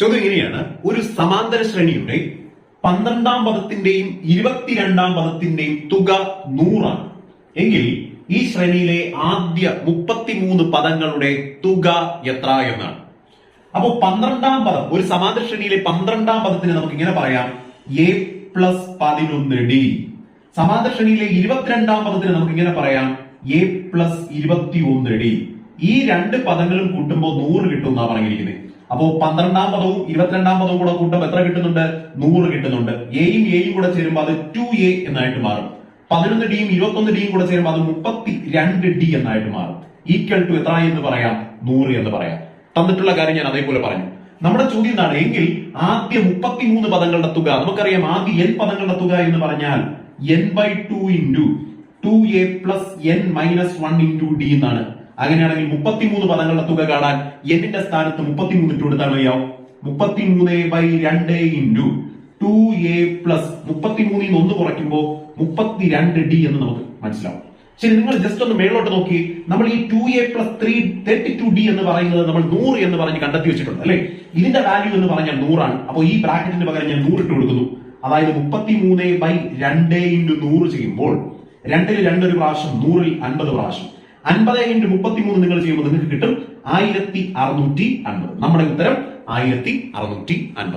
ചോദ്യം ഇങ്ങനെയാണ്. ഒരു സമാന്തര ശ്രേണിയുടെ പന്ത്രണ്ടാം പദത്തിന്റെയും ഇരുപത്തിരണ്ടാം പദത്തിന്റെയും തുക നൂറാണ്. എങ്കിൽ ഈ ശ്രേണിയിലെ ആദ്യ മുപ്പത്തിമൂന്ന് പദങ്ങളുടെ തുക എത്ര എന്നാണ്. അപ്പോ പന്ത്രണ്ടാം പദം ഒരു സമാന്തര ശ്രേണിയിലെ പന്ത്രണ്ടാം പദത്തിന് നമുക്ക് ഇങ്ങനെ പറയാം. എ പ്ലസ് പതിനൊന്ന് ഡി സമാന്തര ശ്രേണിയിലെ ഇരുപത്തിരണ്ടാം പദത്തിന് നമുക്ക് ഇങ്ങനെ പറയാം. എ പ്ലസ് ഇരുപത്തി ഒന്ന് ഡി ഈ രണ്ട് പദങ്ങളും കൂട്ടുമ്പോൾ നൂറ് കിട്ടും എന്നാണ് പറഞ്ഞിരിക്കുന്നത് അപ്പോ പന്ത്രണ്ടാം പദവും ഇരുപത്തിരണ്ടാം പദവും കൂടെ കൂട്ടുമ്പോൾ എത്ര കിട്ടുന്നുണ്ട്? നൂറ് കിട്ടുന്നുണ്ട്. എയും എയും കൂടെ ചേരുമ്പോൾ അത് ടു എ എന്നായിട്ട് മാറും. പതിനൊന്ന് ഡിയും ഇരുപത്തൊന്ന് ഡിയും കൂടെ ചേരുമ്പോൾ അത് മുപ്പത്തി രണ്ട് ഡി എന്നായിട്ട് മാറും. ഈക്വൽ ടു എത്ര എന്ന് പറയാം? നൂറ് എന്ന് പറയാം. തന്നിട്ടുള്ള കാര്യം ഞാൻ അതേപോലെ പറഞ്ഞു. നമ്മുടെ ചോദ്യം എന്താണ് എങ്കിൽ ആദ്യ മുപ്പത്തിമൂന്ന് പദങ്ങളുടെ തുക നമുക്കറിയാം ആദ്യ എൻ പദങ്ങളുടെ തുക എന്ന് പറഞ്ഞാൽ n by two into two a plus n minus one into d എന്നാണ്. അങ്ങനെയാണെങ്കിൽ മുപ്പത്തിമൂന്ന് പദങ്ങളുടെ തുക കാണാൻ എന്നിന്റെ സ്ഥാനത്ത് മുപ്പത്തിമൂന്ന് ഇട്ട് കൊടുത്താൽ മതിയാവും. മുപ്പത്തിമൂന്ന് ബൈ രണ്ട് ഇന്റു ടു എ പ്ലസ് മുപ്പത്തിമൂന്നിൽ നിന്ന് ഒന്ന് കുറയ്ക്കുമ്പോൾ മുപ്പത്തിരണ്ട് ഡി എന്ന് നമുക്ക് മനസ്സിലാവും. ശരി നിങ്ങൾ ജസ്റ്റ് ഒന്ന് മേളോട്ട് നോക്കി. നമ്മൾ ഈ two a plus three thirty two d എന്ന് പറയുന്നത് നമ്മൾ നൂറ് എന്ന് പറഞ്ഞ് കണ്ടെത്തി വെച്ചിട്ടുണ്ട് അല്ലെ? ഇതിന്റെ വാല്യൂ എന്ന് പറഞ്ഞാൽ നൂറാണ്. അപ്പോൾ ഈ ബ്രാക്കറ്റിന് പകരം ഞാൻ നൂറ് ഇട്ട് കൊടുക്കുന്നു. അതായത് മുപ്പത്തി മൂന്ന് ബൈ രണ്ട് ഇന്റു നൂറ് ചെയ്യുമ്പോൾ രണ്ടിൽ രണ്ടൊരു പ്രാവശ്യം നൂറിൽ അൻപത് പ്രാവശ്യം. അൻപത് ഇന്റു മുപ്പത്തി മൂന്ന് നിങ്ങൾ ചെയ്യുമ്പോൾ നിങ്ങൾക്ക് കിട്ടും ആയിരത്തി അറുന്നൂറ്റി അൻപത്. നമ്മുടെ ഉത്തരം ആയിരത്തി അറുന്നൂറ്റി അൻപത്.